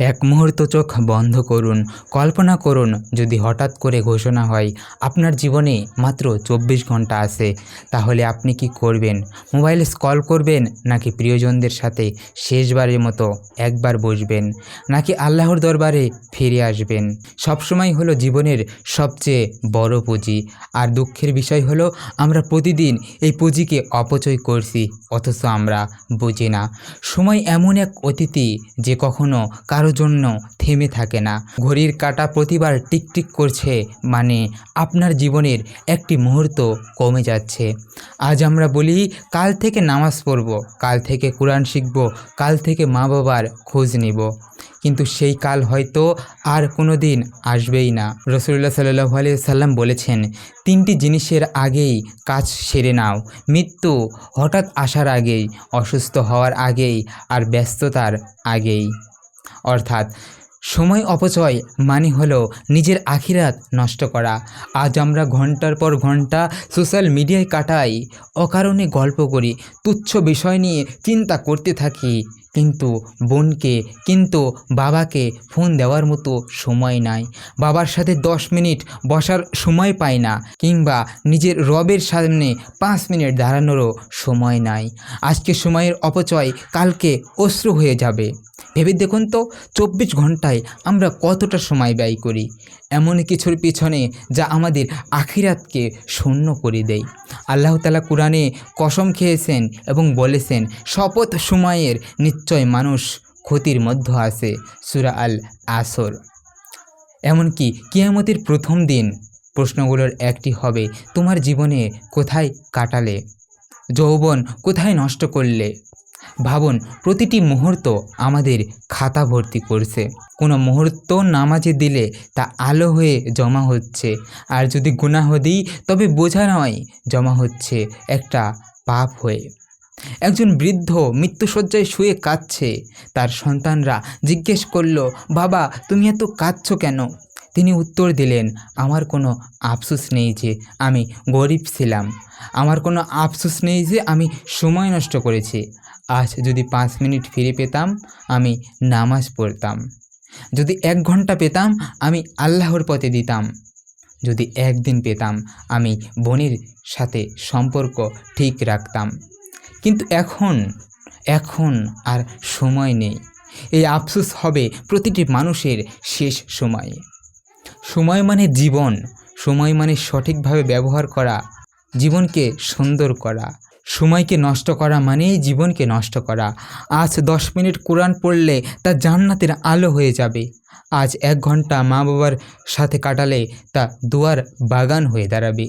এক মুহূর্ত চোখ বন্ধ করুন, কল্পনা করুন যদি হঠাৎ করে ঘোষণা হয়, আপনার জীবনে মাত্র চব্বিশ ঘণ্টা আছে, তাহলে আপনি কি করবেন? মোবাইলে স্কল করবেন নাকি প্রিয়জনদের সাথে শেষবারের মতো একবার বসবেন? নাকি আল্লাহর দরবারে ফিরে আসবেন? সবসময় হলো জীবনের সবচেয়ে বড় পুঁজি। আর দুঃখের বিষয় হলো, আমরা প্রতিদিন এই পুঁজিকে অপচয় করছি, অথচ আমরা বুঝি না। সময় এমন এক অতিথি যে কখনো কারও জন্য থেমে থাকে না। ঘড়ির কাঁটা প্রতিবার টিকটিক করছে মানে আপনার জীবনের একটি মুহূর্ত কমে যাচ্ছে। আজ আমরা বলি, কাল থেকে নামাজ পড়ব, কাল থেকে কোরআন শিখব, কাল থেকে মা বাবার খোঁজ নিব। কিন্তু সেই কাল হয়তো আর কোনো দিন আসবেই না। রসুল্লাহ সাল্লাহ আলিয়া সাল্লাম বলেছেন, তিনটি জিনিসের আগেই কাজ সেরে নাও। মৃত্যু হঠাৎ আসার আগেই, অসুস্থ হওয়ার আগেই আর ব্যস্ততার আগেই। অর্থাৎ সময় অপচয় মানে হলো নিজের আখিরাত নষ্ট করা। আজ আমরা ঘণ্টার পর ঘণ্টা সোশ্যাল মিডিয়ায় কাটাই, অকারণে গল্প করি, তুচ্ছ বিষয় নিয়ে চিন্তা করতে থাকি। কিন্তু বোনকে, কিন্তু বাবাকে ফোন দেওয়ার মতো সময় নাই। বাবার সাথে দশ মিনিট বসার সময় পাই না, কিংবা নিজের রবের সামনে পাঁচ মিনিট দাঁড়ানোরও সময় নাই। আজকে সময়ের অপচয় কালকে অশ্রু হয়ে যাবে। ভেবে দেখুন তো, চব্বিশ ঘন্টায় আমরা কতটা সময় ব্যয় করি? এমন কিছুর পিছনে যা আমাদের আখিরাতকে শূন্য করে দেয়। আল্লাহ তালা কোরআনে কসম খেয়েছেন এবং বলেছেন, শপথ সময়ের নিশ্চয় মানুষ ক্ষতির মধ্যে আছে, সুরা আল আসর। এমনকি কিয়ামতের প্রথম দিন প্রশ্নগুলোর একটি হবে, তোমার জীবনে কোথায় কাটালে? যৌবন কোথায় নষ্ট করলে? ভাবুন, প্রতিটি মুহূর্ত আমাদের খাতা ভর্তি করছে। কোনো মুহূর্ত নামাজে দিলে তা আলো হয়ে জমা হচ্ছে। আর যদি গুনাহ দিই, তবে বোঝা নয় জমা হচ্ছে একটা পাপ হয়ে। একজন বৃদ্ধ মৃত্যুসজ্জায় শুয়ে কাঁদছে। তার সন্তানরা জিজ্ঞেস করল, বাবা, তুমি এত কাঁদছো কেন? তিনি উত্তর দিলেন, আমার কোনো আফসোস নেই যে আমি গরিব ছিলাম। আমার কোনো আফসোস নেই যে আমি সময় নষ্ট করেছি। আজ যদি পাঁচ মিনিট ফিরে পেতাম, আমি নামাজ পড়তাম। যদি এক ঘণ্টা পেতাম, আমি আল্লাহর পথে দিতাম। যদি একদিন পেতাম, আমি বোনের সাথে সম্পর্ক ঠিক রাখতাম। কিন্তু এখন এখন আর সময় নেই। এই আফসোস হবে প্রতিটি মানুষের শেষ সময়ে। সময় মানে জীবন। সময় মানে সঠিকভাবে ব্যবহার করা, জীবনকে সুন্দর করা। সময়কে নষ্ট করা মানেই জীবনকে নষ্ট করা। আজ দশ মিনিট কোরআন পড়লে তা জান্নাতের আলো হয়ে যাবে। আজ এক ঘণ্টা মা বাবার সাথে কাটালে তা দুয়ার বাগান হয়ে দাঁড়াবে।